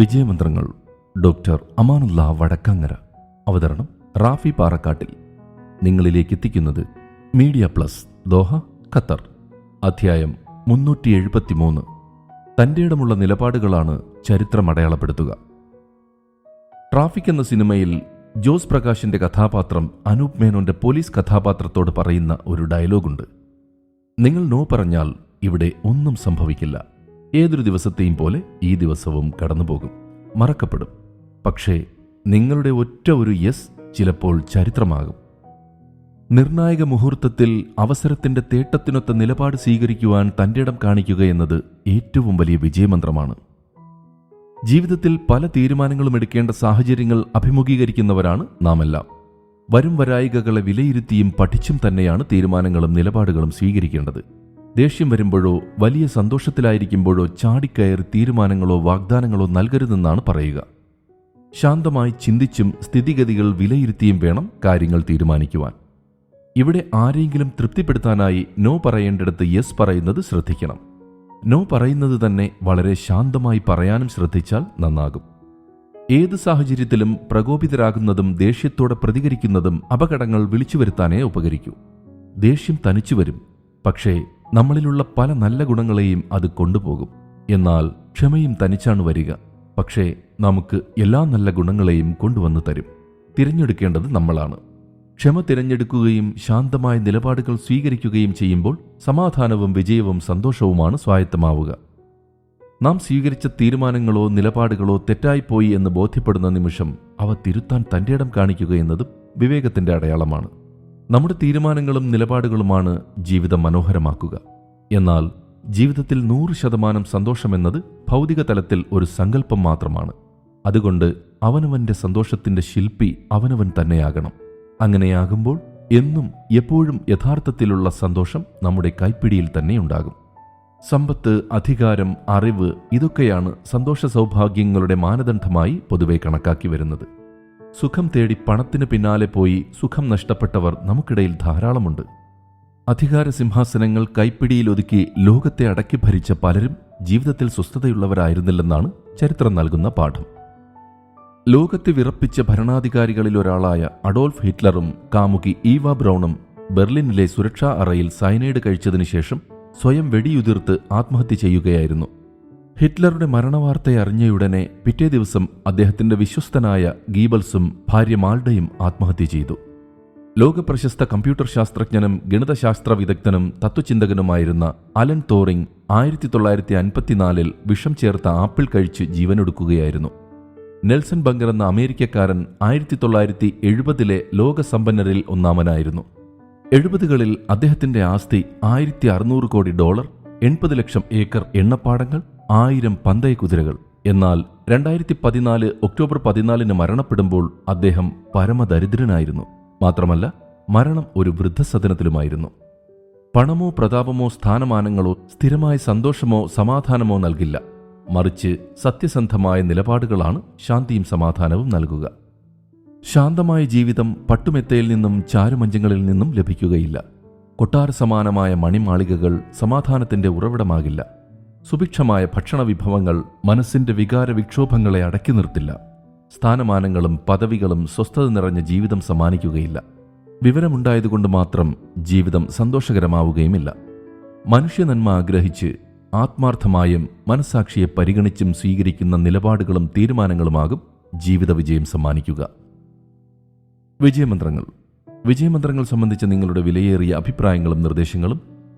വിജയമന്ത്രങ്ങൾ doctor Amanullah വടക്കങ്ങര. അവതരണം റാഫി പാറക്കാട്ടിൽ. നിങ്ങളിലേക്ക് എത്തിക്കുന്നത് മീഡിയ പ്ലസ് ദോഹ ഖത്തർ. അധ്യായം മുന്നൂറ്റി എഴുപത്തിമൂന്ന് തന്റെ ഇടമുള്ള നിലപാടുകളാണ് ചരിത്രം അടയാളപ്പെടുത്തുക. ട്രാഫിക് എന്ന സിനിമയിൽ ജോസ് പ്രകാശിന്റെ കഥാപാത്രം അനൂപ് മേനോന്റെ പോലീസ് കഥാപാത്രത്തോട് പറയുന്ന ഒരു ഡയലോഗുണ്ട്. നിങ്ങൾ നോ പറഞ്ഞാൽ ഇവിടെ ഒന്നും സംഭവിക്കില്ല. ഏതൊരു ദിവസത്തെയും പോലെ ഈ ദിവസവും കടന്നുപോകും. മറക്കപ്പെടും. പക്ഷേ നിങ്ങളുടെ ഒറ്റ ഒരു യെസ് ചിലപ്പോൾ ചരിത്രമാകും. നിർണായക മുഹൂർത്തത്തിൽ അവസരത്തിന്റെ തേട്ടത്തിനൊത്ത നിലപാട് സ്വീകരിക്കുവാൻ തന്റെ ഇടം കാണിക്കുക എന്നത് ഏറ്റവും വലിയ വിജയമന്ത്രമാണ്. ജീവിതത്തിൽ പല തീരുമാനങ്ങളും എടുക്കേണ്ട സാഹചര്യങ്ങൾ അഭിമുഖീകരിക്കുന്നവരാണ് നാമെല്ലാം. വരും വരായികകളെ വിലയിരുത്തിയും പഠിച്ചും തന്നെയാണ് തീരുമാനങ്ങളും നിലപാടുകളും സ്വീകരിക്കേണ്ടത്. ദേഷ്യം വരുമ്പോഴോ വലിയ സന്തോഷത്തിലായിരിക്കുമ്പോഴോ ചാടിക്കയറി തീരുമാനങ്ങളോ വാഗ്ദാനങ്ങളോ നൽകരുതെന്നാണ് പറയുക. ശാന്തമായി ചിന്തിച്ചും സ്ഥിതിഗതികൾ വിലയിരുത്തിയും വേണം കാര്യങ്ങൾ തീരുമാനിക്കുവാൻ. ഇവിടെ ആരെങ്കിലും തൃപ്തിപ്പെടുത്താനായി നോ പറയേണ്ടിടത്ത് യെസ് പറയുന്നത് ശ്രദ്ധിക്കണം. നോ പറയുന്നത് തന്നെ വളരെ ശാന്തമായി പറയാനും ശ്രദ്ധിച്ചാൽ നന്നാകും. ഏത് സാഹചര്യത്തിലും പ്രകോപിതരാകുന്നതും ദേഷ്യത്തോടെ പ്രതികരിക്കുന്നതും അപകടങ്ങൾ വിളിച്ചു വരുത്താനേ ഉപകരിക്കൂ. ദേഷ്യം തനിച്ചു വരും പക്ഷേ നമ്മളിലുള്ള പല നല്ല ഗുണങ്ങളെയും അത് കൊണ്ടുപോകും. എന്നാൽ ക്ഷമയും തനിച്ചാണ് വരിക. പക്ഷേ നമുക്ക് എല്ലാ നല്ല ഗുണങ്ങളെയും കൊണ്ടുവന്ന് തരും. തിരഞ്ഞെടുക്കേണ്ടത് നമ്മളാണ്. ക്ഷമ തിരഞ്ഞെടുക്കുകയും ശാന്തമായ നിലപാടുകൾ സ്വീകരിക്കുകയും ചെയ്യുമ്പോൾ സമാധാനവും വിജയവും സന്തോഷവുമാണ് സ്വായത്തമാവുക. നാം സ്വീകരിച്ച തീരുമാനങ്ങളോ നിലപാടുകളോ തെറ്റായിപ്പോയി എന്ന് ബോധ്യപ്പെടുന്ന നിമിഷം അവ തിരുത്താൻ തന്റെ ഇടം കാണിക്കുക എന്നതും വിവേകത്തിന്റെ അടയാളമാണ്. നമ്മുടെ തീരുമാനങ്ങളും നിലപാടുകളുമാണ് ജീവിതം മനോഹരമാക്കുക. എന്നാൽ ജീവിതത്തിൽ നൂറ് ശതമാനം സന്തോഷമെന്നത് ഭൗതിക തലത്തിൽ ഒരു സങ്കല്പം മാത്രമാണ്. അതുകൊണ്ട് അവനവന്റെ സന്തോഷത്തിന്റെ ശില്പി അവനവൻ തന്നെയാകണം. അങ്ങനെയാകുമ്പോൾ എന്നും എപ്പോഴും യഥാർത്ഥത്തിലുള്ള സന്തോഷം നമ്മുടെ കൈപ്പിടിയിൽ തന്നെയുണ്ടാകും സമ്പത്ത് അധികാരം അറിവ് ഇതൊക്കെയാണ് സന്തോഷ സൗഭാഗ്യങ്ങളുടെ മാനദണ്ഡമായി പൊതുവെ കണക്കാക്കി വരുന്നത്. സുഖം തേടി പണത്തിന് പിന്നാലെ പോയി സുഖം നഷ്ടപ്പെട്ടവർ നമുക്കിടയിൽ ധാരാളമുണ്ട്. അധികാര സിംഹാസനങ്ങൾ കൈപ്പിടിയിലൊതുക്കി ലോകത്തെ അടക്കി ഭരിച്ച പലരും ജീവിതത്തിൽ സ്വസ്ഥതയുള്ളവരായിരുന്നില്ലെന്നാണ് ചരിത്രം നൽകുന്ന പാഠം. ലോകത്തെ വിറപ്പിച്ച ഭരണാധികാരികളിൽ ഒരാളായ അഡോൾഫ് ഹിറ്റ്ലറും കാമുകി ഈവ ബ്രൗണും ബെർലിനിലെ സുരക്ഷാ അറയിൽ സയനൈഡ് കഴിച്ചതിനു ശേഷം സ്വയം വെടിയുതിർത്ത് ആത്മഹത്യ ചെയ്യുകയായിരുന്നു. ഹിറ്റ്ലറുടെ മരണവാർത്തയറിഞ്ഞയുടനെ പിറ്റേ ദിവസം അദ്ദേഹത്തിന്റെ വിശ്വസ്തനായ ഗീബൽസും ഭാര്യ മാൾഡയും ആത്മഹത്യ ചെയ്തു. ലോകപ്രശസ്ത കമ്പ്യൂട്ടർ ശാസ്ത്രജ്ഞനും ഗണിതശാസ്ത്ര വിദഗ്ധനും തത്വചിന്തകനുമായിരുന്ന അലൻ തോറിംഗ് ആയിരത്തി തൊള്ളായിരത്തി അൻപത്തിനാലിൽ വിഷം ചേർത്ത ആപ്പിൾ കഴിച്ച് ജീവനൊടുക്കുകയായിരുന്നു. നെൽസൺ ബങ്കർ എന്ന അമേരിക്കക്കാരൻ ആയിരത്തി തൊള്ളായിരത്തി എഴുപതിലെ ലോകസമ്പന്നരിൽ ഒന്നാമനായിരുന്നു. എഴുപതുകളിൽ അദ്ദേഹത്തിന്റെ ആസ്തി ആയിരത്തി അറുന്നൂറ് കോടി ഡോളർ എൺപത് ലക്ഷം ഏക്കർ എണ്ണപ്പാടങ്ങൾ ആയിരം പന്തയ കുതിരകൾ. എന്നാൽ രണ്ടായിരത്തി പതിനാല് ഒക്ടോബർ പതിനാലിന് മരണപ്പെടുമ്പോൾ അദ്ദേഹം പരമദരിദ്രനായിരുന്നു. മാത്രമല്ല മരണം ഒരു വൃദ്ധസദനത്തിലുമായിരുന്നു. പണമോ പ്രതാപമോ സ്ഥാനമാനങ്ങളോ സ്ഥിരമായ സന്തോഷമോ സമാധാനമോ നൽകില്ല. മറിച്ച് സത്യസന്ധമായ നിലപാടുകളാണ് ശാന്തിയും സമാധാനവും നൽകുക. ശാന്തമായ ജീവിതം പട്ടുമെത്തയിൽ നിന്നും ചാരുമഞ്ചങ്ങളിൽ നിന്നും ലഭിക്കുകയില്ല. കൊട്ടാര സമാനമായ മണിമാളികകൾ സമാധാനത്തിന്റെ ഉറവിടമാകില്ല. സുഭിക്ഷമായ ഭക്ഷണ വിഭവങ്ങൾ മനസ്സിന്റെ വികാര വിക്ഷോഭങ്ങളെ അടക്കി നിർത്തില്ല. സ്ഥാനമാനങ്ങളും പദവികളും സ്വസ്ഥത നിറഞ്ഞ ജീവിതം സമ്മാനിക്കുകയില്ല. വിവരമുണ്ടായതുകൊണ്ട് മാത്രം ജീവിതം സന്തോഷകരമാവുകയുമില്ല. മനുഷ്യനന്മ ആഗ്രഹിച്ച് ആത്മാർത്ഥമായും മനസാക്ഷിയെ പരിഗണിച്ചും സ്വീകരിക്കുന്ന നിലപാടുകളും തീരുമാനങ്ങളുമാകും ജീവിത വിജയം സമ്മാനിക്കുക. വിജയമന്ത്രങ്ങൾ. വിജയമന്ത്രങ്ങൾ സംബന്ധിച്ച നിങ്ങളുടെ വിലയേറിയ അഭിപ്രായങ്ങളും നിർദ്ദേശങ്ങളും